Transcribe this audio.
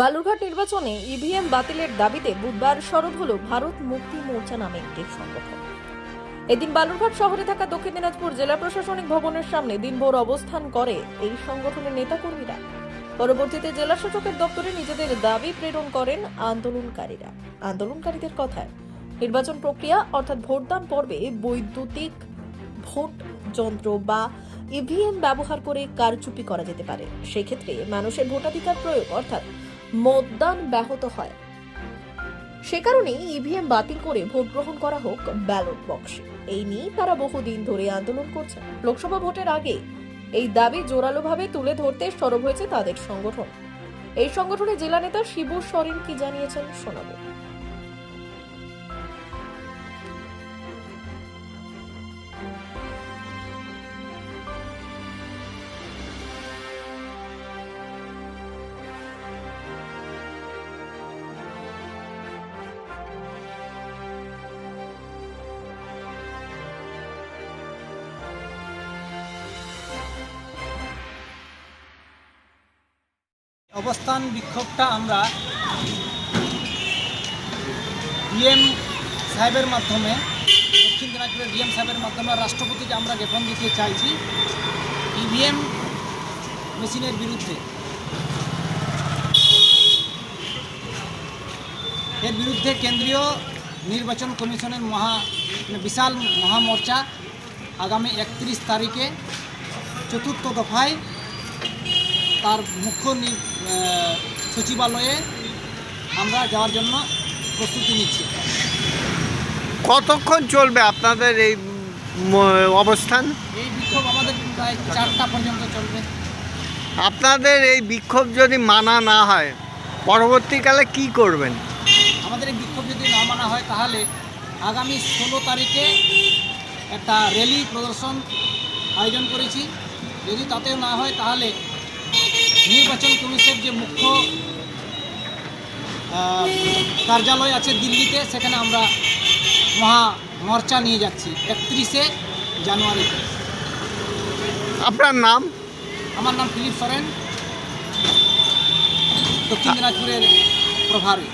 বালুরঘাট নির্বাচনে ইভিএম বাতিলের দাবিতে বুধবার সরব হল ভারত মুক্তি মোর্চা নামে একটি সংগঠন। এদিন বালুরঘাট শহরে থাকা দক্ষিণ দিনাজপুর জেলা প্রশাসনিক ভবনের সামনে দিনভর অবস্থান করে এই সংগঠনের নেতাকর্মীরা। পরবর্তীতে জেলা শাসকের দপ্তরে নিজেদের দাবি প্রেরণ করেন আন্দোলনকারীরা। আন্দোলনকারীদের কথায়, নির্বাচন প্রক্রিয়া অর্থাৎ ভোটদান পর্বে বৈদ্যুতিক ভোট যন্ত্র বা ইভিএম ব্যবহার করে কারচুপি করা যেতে পারে। সেক্ষেত্রে মানুষের ভোটাধিকার প্রয়োগ অর্থাৎ মতদান ব্যাহত হয়। সে কারণেই ইভিএম বাতিল করে ভোট গ্রহণ করা হোক ব্যালট বক্সে। এই নিয়েই তারা বহুদিন ধরে আন্দোলন করছে। লোকসভা ভোটের আগে এই দাবি জোরালোভাবে তুলে ধরতে সরব হয়েছে তাদের সংগঠন। এই সংগঠনের জেলা নেতা শিবু সরেন কি জানিয়েছেন শোনাবো। অবস্থান বিক্ষোভটা আমরা ডিএম সাহেবের মাধ্যমে, দক্ষিণ দিনাজপুরের ডিএম সাহেবের মাধ্যমে রাষ্ট্রপতিকে আমরা জ্ঞাপন দিতে চাইছি ইভিএম মেশিনের বিরুদ্ধে। এর বিরুদ্ধে কেন্দ্রীয় নির্বাচন কমিশনের মহা মানে বিশাল মহামোর্চা আগামী একত্রিশ তারিখে চতুর্থ দফায় তার মুখ্য সচিবালয়ে আমরা যাওয়ার জন্য প্রস্তুতি নিচ্ছি। কতক্ষণ চলবে আপনাদের এই অবস্থান? এই বিক্ষোভ আমাদের প্রায় চারটা পর্যন্ত চলবে। আপনাদের এই বিক্ষোভ যদি মানা না হয় পরবর্তীকালে কি করবেন? আমাদের এই বিক্ষোভ যদি না মানা হয় তাহলে আগামী ষোলো তারিখে একটা র্যালি প্রদর্শন আয়োজন করেছি। যদি তাতেও না হয় তাহলে নির্বাচন কমিশনের যে মুখ্য কার্যালয় আছে দিল্লিতে সেখানে আমরা মহা মোর্চা নিয়ে যাচ্ছি একত্রিশে জানুয়ারিতে আপনার নাম? আমার নাম ফিলিপ সরেন দক্ষিণ দিনাজপুরের প্রভারী।